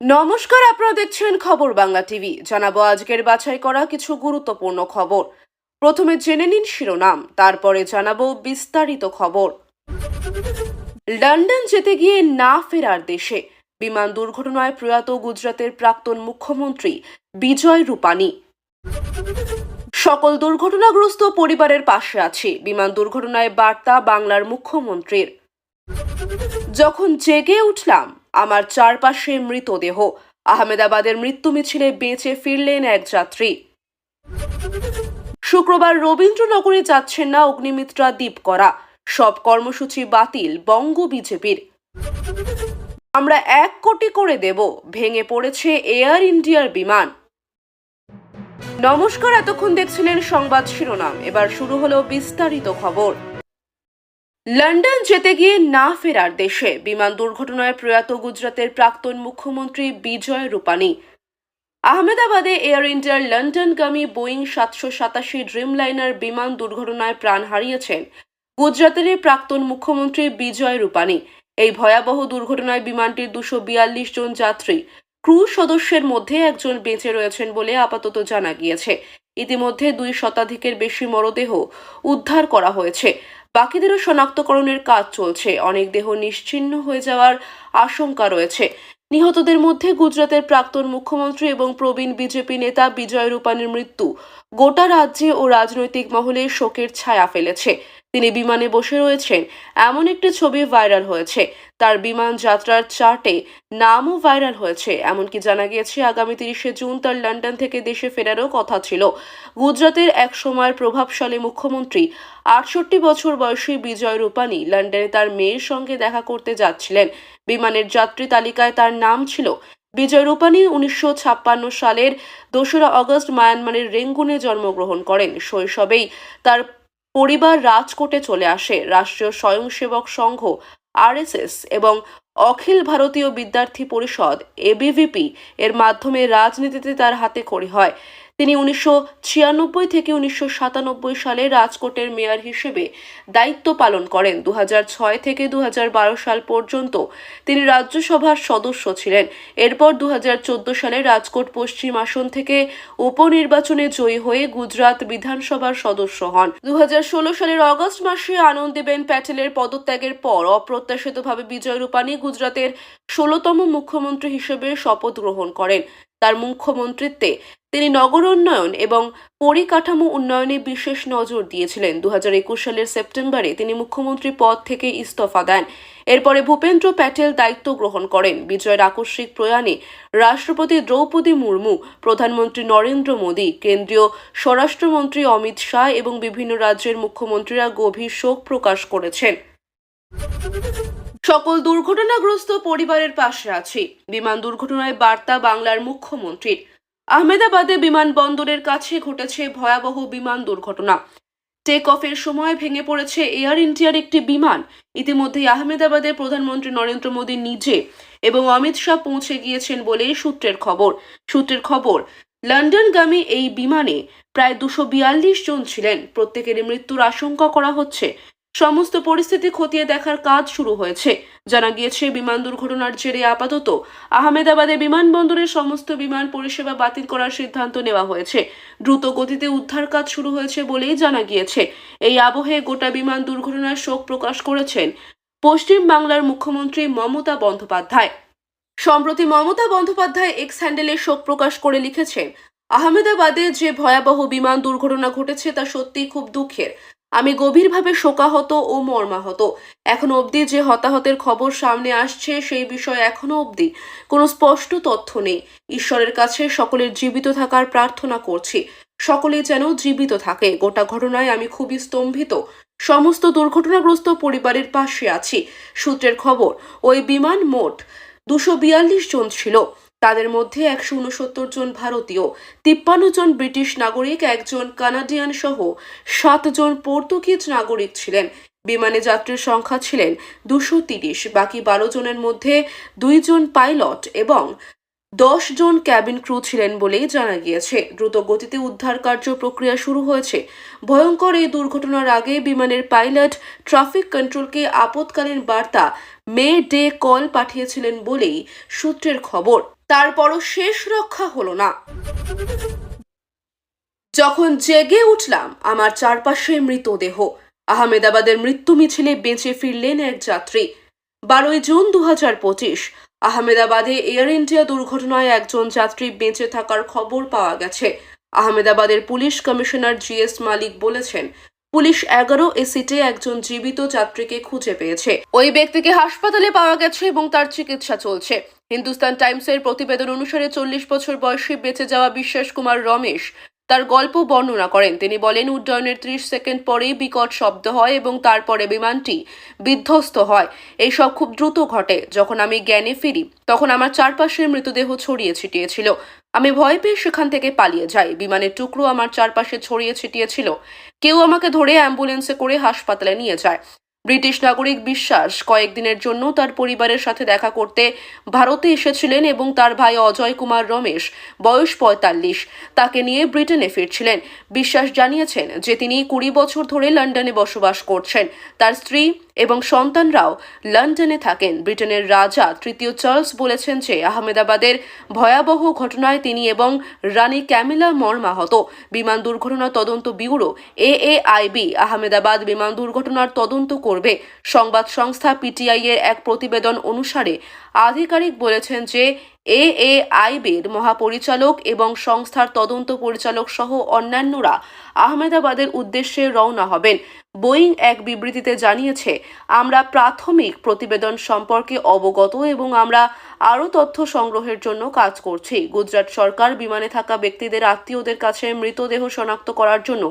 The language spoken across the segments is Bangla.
নমস্কার, আপনারা দেখছেন খবর বাংলা টিভি। জানাব আজকের বাছাই করা কিছু গুরুত্বপূর্ণ খবর। প্রথমে জেনে নিন শিরোনাম, তারপরে জানাব বিস্তারিত খবর। লন্ডন যেতে গিয়ে না ফেরার দেশে, বিমান দুর্ঘটনায় প্রয়াত গুজরাতের প্রাক্তন মুখ্যমন্ত্রী বিজয় রূপানী। সকল দুর্ঘটনাগ্রস্ত পরিবারের পাশে আছে, বিমান দুর্ঘটনায় বার্তা বাংলার মুখ্যমন্ত্রীর। যখন জেগে উঠলাম আমার চারপাশে মৃতদেহ। আহমেদাবাদের মৃত্যু মিছিলে বেঁচে ফিরলেন এক যাত্রী। শুক্রবার রবীন্দ্রনগরে যাচ্ছেন না অগ্নিমিত্রা দ্বীপ করা সব কর্মসূচি বাতিল বঙ্গ বিজেপির। আমরা এক কোটি করে দেব, ভেঙে পড়েছে এয়ার ইন্ডিয়ার বিমান। নমস্কার, এতক্ষণ দেখছিলেন সংবাদ শিরোনাম। এবার শুরু হলো বিস্তারিত খবর। লন্ডন যেতে গিয়ে না ফেরার দেশে বিমান দুর্ঘটনায় প্রয়াত গুজরাতের প্রাক্তন মুখ্যমন্ত্রী বিজয় রূপানী। আহমেদাবাদে এয়ার ইন্ডিয়ার লন্ডনগামী বোয়িং সাতশো সাতাশি ড্রিমলাইনার বিমান দুর্ঘটনায় প্রাণ হারিয়েছেন গুজরাতের প্রাক্তন মুখ্যমন্ত্রী বিজয় রূপানী। এই ভয়াবহ দুর্ঘটনায় বিমানটির দুশো বিয়াল্লিশ জন যাত্রী, ক্রু সদস্যের মধ্যে একজন বেঁচে রয়েছেন বলে আপাতত জানা গিয়েছে। ইতিমধ্যে দুই শতাধিকের বেশি মরদেহ উদ্ধার করা হয়েছে। বাকিদেরও শনাক্তকরণের কাজ চলছে। অনেক দেহ নিশ্চিহ্ন হয়ে যাওয়ার আশঙ্কা রয়েছে। নিহতদের মধ্যে গুজরাতের প্রাক্তন মুখ্যমন্ত্রী এবং প্রবীণ বিজেপি নেতা বিজয় রূপানের মৃত্যু। গোটা রাজ্যে ও রাজনৈতিক মহলে শোকের ছায়া ফেলেছে। তিনি বিমানে বসে রয়েছেন। এমন একটি ছবি ভাইরাল হয়েছে। তার বিমান যাত্রার চার্টে নামও ভাইরাল হয়েছে। এমনকি জানা গিয়েছে, আগামী তিরিশে জুন তার লন্ডন থেকে দেশে ফেরারও কথা ছিল। গুজরাতের এক সময়ের প্রভাবশালী মুখ্যমন্ত্রী, আটষট্টি বছর বয়সী বিজয় রূপানী লন্ডনে তার মেয়ের সঙ্গে দেখা করতে যাচ্ছিলেন। বিমানের যাত্রী তালিকায় তার নাম ছিল বিজয় রূপানি। উনিশশো ছাপ্পান্ন সালের দোসরা অগস্ট মায়ানমারের রেঙ্গুনে জন্মগ্রহণ করেন। শৈশবেই তার পরিবার রাজকোটে চলে আসে। রাষ্ট্রীয় স্বয়ংসেবক সংঘ, আরএসএস এবং অখিল ভারতীয় বিদ্যার্থী পরিষদ এবিভিপি এর মাধ্যমে রাজনীতিতে তার হাতে খড়ি হয়। তিনি উনিশশো ছিয়ানব্বই থেকে উনিশশো সাতানব্বই সালে রাজকোটের মেয়র হিসেবে দায়িত্ব পালন করেন। দু থেকে দুহাজার বারো সাল পর্যন্ত তিনি রাজ্যসভার সদস্য ছিলেন। এরপর দু হাজার চোদ্দ সালে রাজকোট পশ্চিম আসন থেকে উপনির্বাচনে জয়ী হয়ে গুজরাট বিধানসভার সদস্য হন। দু হাজার ষোলো সালের অগস্ট মাসে আনন্দীবেন প্যাটেলের পদত্যাগের পর অপ্রত্যাশিতভাবে বিজয় রূপানী গুজরাটের ষোলতম মুখ্যমন্ত্রী হিসেবে শপথ গ্রহণ করেন। তার মুখ্যমন্ত্রিত্বে তিনি নগর উন্নয়ন এবং পরিকাঠামো উন্নয়নে বিশেষ নজর দিয়েছিলেন। দু একুশ সালের সেপ্টেম্বরে তিনি মুখ্যমন্ত্রী পদ থেকে ইস্তফা দেন। এরপরে ভূপেন্দ্র প্যাটেল দায়িত্ব গ্রহণ করেন। বিজয়ের আকস্মিক প্রয়াণে রাষ্ট্রপতি দ্রৌপদী মুর্মু, প্রধানমন্ত্রী নরেন্দ্র মোদী, কেন্দ্রীয় স্বরাষ্ট্রমন্ত্রী অমিত শাহ এবং বিভিন্ন রাজ্যের মুখ্যমন্ত্রীরা গভীর শোক প্রকাশ করেছেন। সকল দুর্ঘটনাগ্রস্ত পরিবারের পাশে আছি। বিমান দুর্ঘটনায় বার্তা বাংলার মুখ্যমন্ত্রীর। আহমেদাবাদে বিমানবন্দরের কাছে ঘটেছে ভয়াবহ বিমান দুর্ঘটনা। টেক অফের সময় ভেঙে পড়েছে এয়ার ইন্ডিয়ার একটি বিমান। ইতিমধ্যেই আহমেদাবাদে প্রধানমন্ত্রী নরেন্দ্র মোদী নিজে এবং অমিত শাহ পৌঁছে গিয়েছেন বলেই সূত্রের খবর। সূত্রের খবর, লন্ডনগামী এই বিমানে প্রায় দুশো বিয়াল্লিশ জন ছিলেন। প্রত্যেকেরই মৃত্যুর আশঙ্কা করা হচ্ছে। সমস্ত পরিস্থিতি খতিয়ে দেখার কাজ শুরু হয়েছে। জানা গিয়েছে, বিমান দুর্ঘটনার জেরে আপাতত আহমেদাবাদে বিমানবন্দরের সমস্ত বিমান পরিষেবা বাতিল করার সিদ্ধান্ত নেওয়া হয়েছে। দ্রুত গতিতে উদ্ধার কাজ শুরু হয়েছে বলেই জানা গিয়েছে। এই আবহে গোটা বিমান দুর্ঘটনার শোক প্রকাশ করেছেন পশ্চিম বাংলার মুখ্যমন্ত্রী মমতা বন্দ্যোপাধ্যায়। সম্প্রতি মমতা বন্দ্যোপাধ্যায় এক্স হ্যান্ডেলে শোক প্রকাশ করে লিখেছেন, আহমেদাবাদে যে ভয়াবহ বিমান দুর্ঘটনা ঘটেছে তা সত্যিই খুব দুঃখের। আমি গভীরভাবে শোকাহত ও মর্মাহত। এখন অবধি যে হতাহতের খবর সামনে আসছে সেই বিষয়ে এখনও অবধি কোনো স্পষ্ট তথ্য নেই। ঈশ্বরের কাছে সকলের জীবিত থাকার প্রার্থনা করছি। সকলে যেন জীবিত থাকে। গোটা ঘটনায় আমি খুবই স্তম্ভিত। সমস্ত দুর্ঘটনাগ্রস্ত পরিবারের পাশে আছি। সূত্রের খবর, ওই বিমান মোট দুশো বিয়াল্লিশ জন ছিল। তাদের মধ্যে একশো উনসত্তর জন ভারতীয়, তিপ্পান্ন জন ব্রিটিশ নাগরিক, একজন কানাডিয়ান সহ সাতজন পর্তুগিজ নাগরিক ছিলেন। বিমানে যাত্রীর সংখ্যা ছিলেন দুশো তিরিশ, বাকি বারো জনের মধ্যে দুইজন পাইলট এবং দশ জন ক্যাবিন ক্রু ছিলেন বলেই জানা গিয়েছে। দ্রুত গতিতে উদ্ধার কার্য প্রক্রিয়া শুরু হয়েছে। ভয়ঙ্কর এই দুর্ঘটনার আগে বিমানের পাইলট ট্রাফিক কন্ট্রোলকে আপৎকালীন বার্তা মে ডে কল পাঠিয়েছিলেন বলেই সূত্রের খবর। তারপরও শেষ রক্ষা হলো না। যখন জেগে উঠলাম, আমার চারপাশে মৃতদেহ আহমেদাবাদের মৃত্যু মিছিলে বেঁচে ফিরলেন এক যাত্রী। বারোই জুন দু হাজার পঁচিশ, আহমেদাবাদে এয়ার ইন্ডিয়া দুর্ঘটনায় একজন যাত্রী বেঁচে থাকার খবর পাওয়া গেছে। আহমেদাবাদের police commissioner G S Malik বলেছেন, পুলিশ এগারো এ সিটে একজন জীবিত যাত্রীকে খুঁজে পেয়েছে। ওই ব্যক্তিকে হাসপাতালে পাওয়া গেছে এবং তার চিকিৎসা চলছে। হিন্দুস্তান টাইমসের প্রতিবেদন অনুসারে চল্লিশ বছর বয়সে বেঁচে যাওয়া বিশ্বাস কুমার রমেশ তার গল্প বর্ণনা করেন। তিনি বলেন, উড্ডয়নের ত্রিশ সেকেন্ড পরেই বিকট শব্দ হয় এবং তারপরে বিমানটি বিধ্বস্ত হয়। এইসব খুব দ্রুত ঘটে। যখন আমি জ্ঞানে ফিরি, তখন আমার চারপাশের মৃতদেহ ছড়িয়ে ছিটিয়েছিল। আমি ভয় পেয়ে সেখান থেকে পালিয়ে যাই। বিমানের টুকরো আমার চারপাশে ছড়িয়ে ছিটিয়েছিল। কেউ আমাকে ধরে অ্যাম্বুলেন্সে করে হাসপাতালে নিয়ে যায়। ব্রিটিশ নাগরিক বিশ্বাস কয়েকদিনের জন্য তার পরিবারের সাথে দেখা করতে ভারতে এসেছিলেন এবং তার ভাই অজয় কুমার রমেশ, বয়স পঁয়তাল্লিশ, তাকে নিয়ে ব্রিটেনে ফিরছিলেন। বিশ্বাস জানিয়েছেন যে তিনি কুড়ি বছর ধরে লন্ডনে বসবাস করছেন। তার স্ত্রী এবং সন্তানরাও লন্ডনে থাকেন। ব্রিটেনের রাজা তৃতীয় চার্লস বলেছেন যে, আহমেদাবাদের ভয়াবহ ঘটনায় তিনি এবং রানী ক্যামিলা মর্মাহত বিমান দুর্ঘটনা তদন্ত ব্যুরো এএআইবি, আহমেদাবাদ বিমান দুর্ঘটনার তদন্ত করবে। সংবাদ সংস্থা পিটিআই এর এক প্রতিবেদন অনুসারে আধিকারিক বলেছেন যে এএআইবির মহাপরিচালক এবং সংস্থার তদন্ত পরিচালক সহ অন্যান্যরা আহমেদাবাদের উদ্দেশ্যে রওনা হবেন। বোয়িং এক বিবৃতিতে জানিয়েছে, আমরা প্রাথমিক প্রতিবেদন সম্পর্কে অবগত এবং আমরা আরও তথ্য সংগ্রহের জন্য কাজ করছি। গুজরাট সরকার বিমানে থাকা ব্যক্তিদের আত্মীয়দের কাছে মৃতদেহ শনাক্ত করার জন্য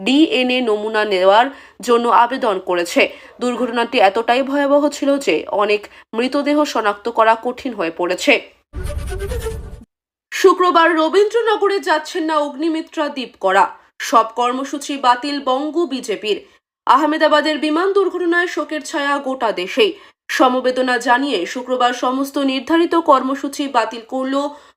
ডিএনএ নমুনা নেওয়ার জন্য আবেদন করেছে। দুর্ঘটনাটি এতটাই ভয়াবহ ছিল যে অনেক মৃতদেহ শনাক্ত করা কঠিন হয়ে পড়েছে। শুক্রবার রবীন্দ্রনগরে যাচ্ছেন না অগ্নিমিত্রা দ্বীপ করা সব কর্মসূচি বাতিল বঙ্গ বিজেপির। আহমেদাবাদের বিমান দুর্ঘটনায় শোকের ছায়া গোটা দেশেই। সমবেদনা জানিয়ে শুক্রবার সমস্ত নির্ধারিত কর্মসূচি বাতিল করল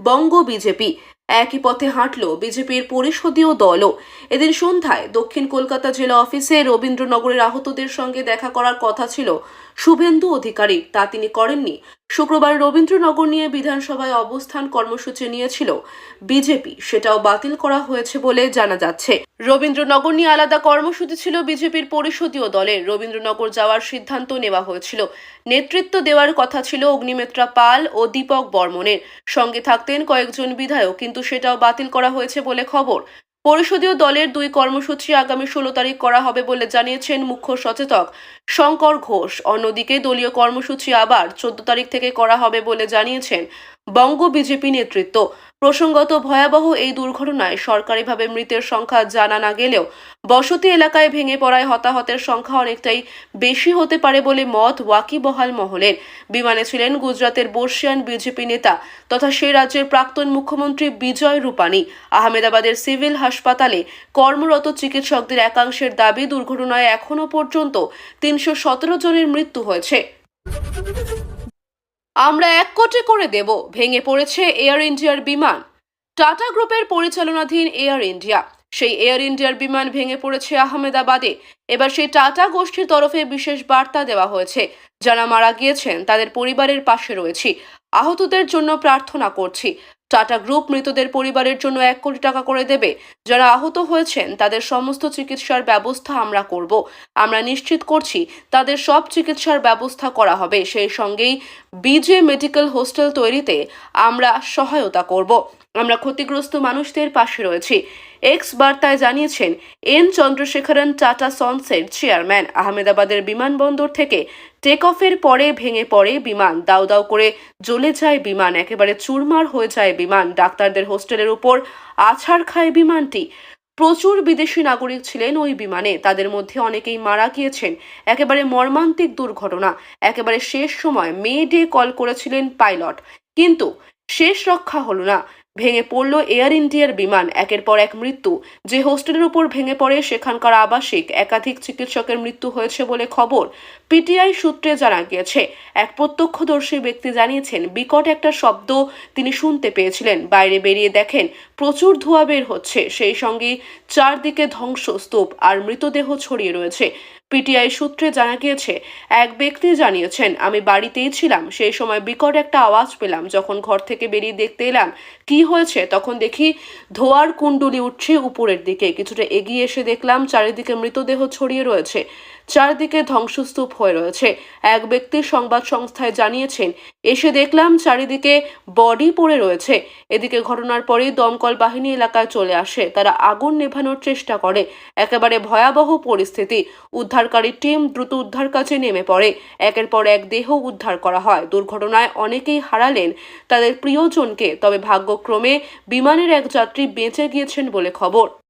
বঙ্গ বিজেপি। একই পথে হাঁটল বিজেপির পরিষদীয় দলও। এদিন সন্ধ্যায় দক্ষিণ কলকাতা জেলা অফিসে রবীন্দ্রনগরের আহতদের সঙ্গে দেখা করার কথা ছিল শুভেন্দু অধিকারী, তা তিনি করেননি। শুক্রবার রবীন্দ্রনগর নিয়ে বিধানসভায় অবস্থান কর্মসূচি নিয়েছিল বিজেপি, সেটাও বাতিল করা হয়েছে বলে জানা যাচ্ছে। রবীন্দ্রনগর নিয়ে আলাদা কর্মসূচি ছিল বিজেপির পরিষদীয় দলের রবীন্দ্রনগর যাওয়ার সিদ্ধান্ত নেওয়া হয়েছিল। নেতৃত্ব দেওয়ার কথা ছিল অগ্নিমিত্রা পাল ও দীপক বর্মনের। সঙ্গে থাকতেন কয়েকজন বিধায়ক কিন্তু সেটাও বাতিল করা হয়েছে বলে খবর। পরিষদীয় দলের দুই কর্মসূচি আগামী ষোলো তারিখ করা হবে বলে জানিয়েছেন মুখ্য সচেতক শঙ্কর ঘোষ। অন্যদিকে দলীয় কর্মসূচি আবার চোদ্দ তারিখ থেকে করা হবে বলে জানিয়েছেন বঙ্গ বিজেপি নেতৃত্ব। প্রসঙ্গত ভয়াবহ এই দুর্ঘটনায় সরকারিভাবে মৃতের সংখ্যা জানা না গেলেও বসতি এলাকায় ভেঙে পড়ায় হতাহতের সংখ্যা অনেকটাই বেশি হতে পারে বলে মত ওয়াকিবহাল মহলের। বিমানে ছিলেন গুজরাতের বর্ষিয়ান বিজেপি নেতা তথা সে রাজ্যের প্রাক্তন মুখ্যমন্ত্রী বিজয় রূপানী। আহমেদাবাদের সিভিল হাসপাতালে কর্মরত চিকিৎসকদের একাংশের দাবি, দুর্ঘটনায় এখনও পর্যন্ত তিনশো সতেরো জনের মৃত্যু হয়েছে। আমরা এক কোটি করে দেব, ভেঙে পড়েছে এয়ার ইন্ডিয়ার বিমান। টাটা গ্রুপের পরিচালনাধীন এয়ার ইন্ডিয়া, সেই এয়ার ইন্ডিয়ার বিমান ভেঙে পড়েছে আহমেদাবাদে। এবার সেই টাটা গোষ্ঠীর তরফে বিশেষ বার্তা দেওয়া হয়েছে। যারা মারা গিয়েছেন, তাদের পরিবারের পাশে রয়েছি। আহতদের জন্য প্রার্থনা করছি। টাটা গ্রুপ মৃতদের পরিবারের জন্য এক কোটি টাকা করে দেবে। যারা আহত হয়েছেন, তাদের সমস্ত চিকিৎসার ব্যবস্থা আমরা করব। আমরা নিশ্চিত করছি, তাদের সব চিকিৎসার ব্যবস্থা করা হবে। সেই সঙ্গেই বিজে মেডিকেল হোস্টেল তৈরিতে আমরা সহায়তা করব। আমরা ক্ষতিগ্রস্ত মানুষদের পাশে রয়েছি। এক্স বার্তায় জানিয়েছেন, এন চন্দ্রশেখরন টাটা সন্সের চেয়ারম্যান। আহমেদাবাদের বিমানবন্দর থেকে টেক অফের পরে ভেঙে পড়ে বিমান। দাউ দাউ করে জ্বলে যায় বিমান। একেবারে চুরমার হয়ে যায় বিমান। ডাক্তারদের হোস্টেলের উপর আছাড় খায় বিমানটি। প্রচুর বিদেশি নাগরিক ছিলেন ওই বিমানে। তাদের মধ্যে অনেকেই মারা গিয়েছেন। একেবারে মর্মান্তিক দুর্ঘটনা। একেবারে শেষ সময় মে ডে কল করেছিলেন পাইলট। কিন্তু শেষ রক্ষা হলো না। ভেঙে পড়ল এয়ার ইন্ডিয়ার বিমান। একের পর এক মৃত্যু। যে হোস্টেলের উপর ভেঙে পড়ে সেখানকার আবাসিক, একাধিক চিকিৎসকের মৃত্যু হয়েছে বলে খবর পিটিআই সূত্রে জানা গিয়েছে। এক প্রত্যক্ষদর্শী ব্যক্তি জানিয়েছেন, বিকট একটা শব্দ তিনি শুনতে পেয়েছিলেন। বাইরে বেরিয়ে দেখেন, প্রচুর ধোঁয়া বের হচ্ছে। সেই সঙ্গে চারদিকে ধ্বংসস্তূপ আর মৃতদেহ ছড়িয়ে রয়েছে। পিটিআই সূত্রে জানা গিয়েছে, এক ব্যক্তি জানিয়েছেন, আমি বাড়িতেই ছিলাম। সেই সময় বিকট একটা আওয়াজ পেলাম। যখন ঘর থেকে বেরিয়ে দেখতে এলাম কি হয়েছে, তখন দেখি ধোয়ার কুণ্ডুলি উঠছে উপরের দিকে। কিছুটা এগিয়ে এসে দেখলাম, চারিদিকে মৃতদেহ ছড়িয়ে রয়েছে। চারদিকে ধ্বংসস্তূপ হয়ে রয়েছে। এক ব্যক্তি সংবাদ সংস্থায় জানিয়েছেন, এসে দেখলাম চারিদিকে বডি পড়ে রয়েছে। এদিকে ঘটনার পরেই দমকল বাহিনী এলাকায় চলে আসে। তারা আগুন নেভানোর চেষ্টা করে। একেবারে ভয়াবহ পরিস্থিতি। উদ্ধারকারী টিম দ্রুত উদ্ধার কাজে নেমে পড়ে। একের পর এক দেহ উদ্ধার করা হয়। দুর্ঘটনায় অনেকেই হারালেন তাদের প্রিয়জনকে। তবে ভাগ্যক্রমে বিমানের এক যাত্রী বেঁচে গিয়েছেন বলে খবর।